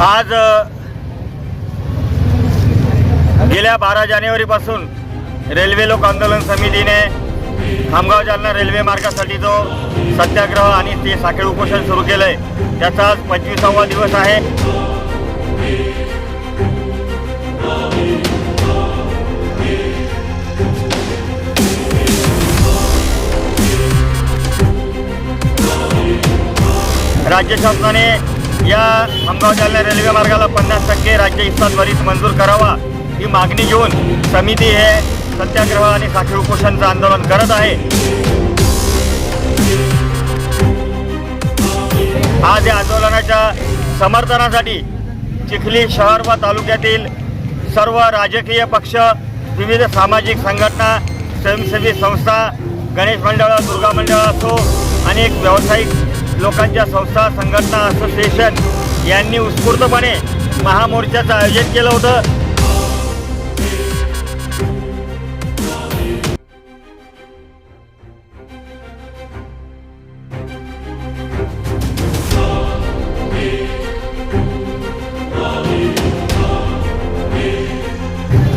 आज गेल्या बारा जानेवारीपासून रेल्वे लोक आंदोलन समितीने खामगाव जालना रेल्वे मार्गासाठी जो सत्याग्रह आणि ते साखळी उपोषण सुरू केलं आहे त्याचा आज पंचवीसावा दिवस आहे. राज्य शासनाने या खामगाव जालना रेल्वे मार्गाला पन्नास टक्के राज्य हिस्सा त्वरित मंजूर करावा ही मागणी घेऊन समिती हे सत्याग्रह आणि साखळी उपोषणचं आंदोलन करत आहे. आज या आंदोलनाच्या समर्थनासाठी चिखली शहर व तालुक्यातील सर्व राजकीय पक्ष विविध सामाजिक संघटना स्वयंसेवी संस्था गणेश मंडळ दुर्गा मंडळ असो अनेक व्यावसायिक लोकांच्या संस्था संघटना असोसिएशन यांनी उत्स्फूर्तपणे महामोर्चाचं आयोजन केलं होतं.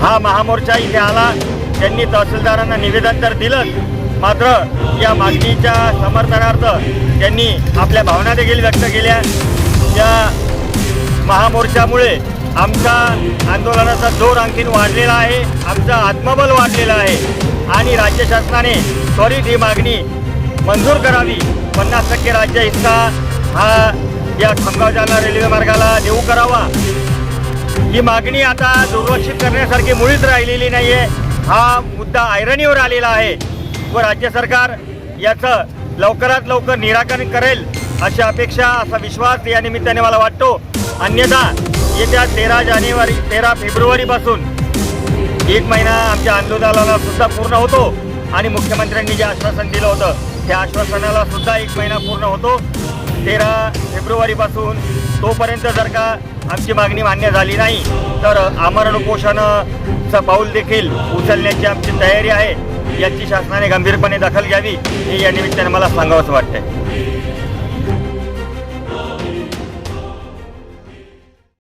हा महामोर्चा इथे आला. त्यांनी तहसीलदारांना निवेदन तर दिलंच. मात्र या मागणीच्या समर्थनार्थ त्यांनी आपल्या भावना देखील व्यक्त केल्या. या महामोर्चामुळे आमच्या आंदोलनाचा जोर आणखीन वाढलेला आहे आमचं आत्मबल वाढलेलं आहे आणि राज्य शासनाने त्वरित ही मागणी मंजूर करावी. पन्नास टक्के राज्य हिस्सा हा या खामगाव जालना रेल्वे मार्गाला देऊ करावा. ही मागणी आता दुर्लक्षित करण्यासारखी मुळीच राहिलेली नाही आहे हा मुद्दा ऐरणीवर आलेला आहे. व राज्य सरकार याचं लवकरात लवकर निराकरण करेल अशी अपेक्षा असा विश्वास या निमित्ताने मला वाटतो. अन्यथा येत्या तेरा जानेवारी तेरा फेब्रुवारीपासून एक महिना आमच्या आंदोलनाला सुद्धा पूर्ण होतो आणि मुख्यमंत्र्यांनी जे आश्वासन दिलं होतं त्या आश्वासनाला सुद्धा एक महिना पूर्ण होतो. तेरा फेब्रुवारीपासून तोपर्यंत जर का आमची मागणी मान्य झाली नाही तर आमरण उपोषणाचं पाऊल देखील उचलण्याची आमची तयारी आहे. याची शासनाने गंभीरपणे दखल घ्यावी हे या निमित्ताने मला सांगावंसं वाटतंय.